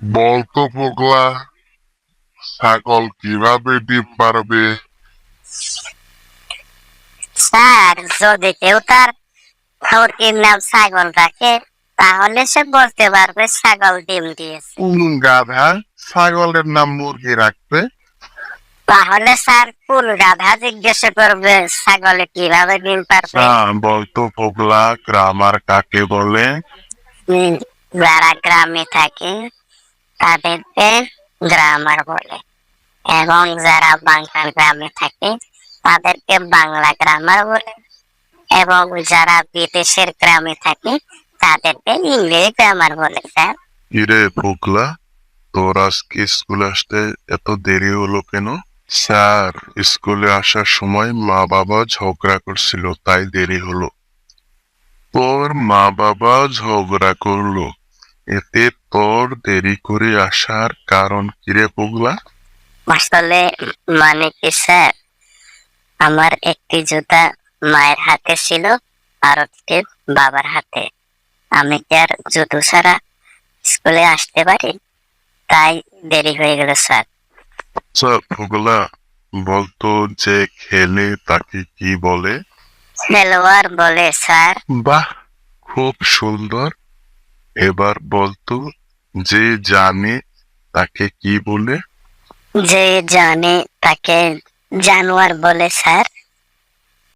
বলতো পোগলা ছাগল কীভাবে ডিম পারবে? স্যার যদি কেউ তার মুরগির নাম ছাগল রাখে তাহলে সে বলতে পারবে ছাগল ডিম দিয়েছে। গাধা ছাগলের নাম মুরগি রাখবে? তাহলে স্যার কোন গাধা জিজ্ঞাসা করবে ছাগলে কীভাবে ডিম পারবে? হ্যাঁ বলতো পোগলা গ্রামার কাকে বলে? যারা গ্রামে থাকে তাদেরকে গ্রামার বলে। এবং যারা বাংলা গ্রামে থাকে, তাদেরকে বাংলা গ্রামার বলে। এবং যারা বিদেশের গ্রামে থাকে, তাদেরকে ইংরেজি গ্রামার বলে, স্যার। পোগলা তোর আজকে স্কুলে আসতে এত দেরি হলো কেন? স্যার, স্কুলে আসার সময় মা বাবা ঝগড়া করছিল, তাই দেরি হলো। তোর মা বাবা ঝগড়া করল। এতে তোর দেরি করে আসার কারণ কি কিরে পোগলা আসলে মানে কি স্যার? আমার একটি জুতা মায়ের হাতে ছিল আর একটি বাবার হাতে। আমি কি আর জুতো ছাড়া স্কুলে আসতে পারি? তাই দেরি হয়ে গেল স্যার। স্যার পোগলা বলতো যে খেলে তাকে কি বলে? খেলোয়াড় বলে স্যার। বাহ খুব সুন্দর। এবার বলতো যে জানে তাকে কি বলে? যে জানে তাকে জানোয়ার বলে স্যার।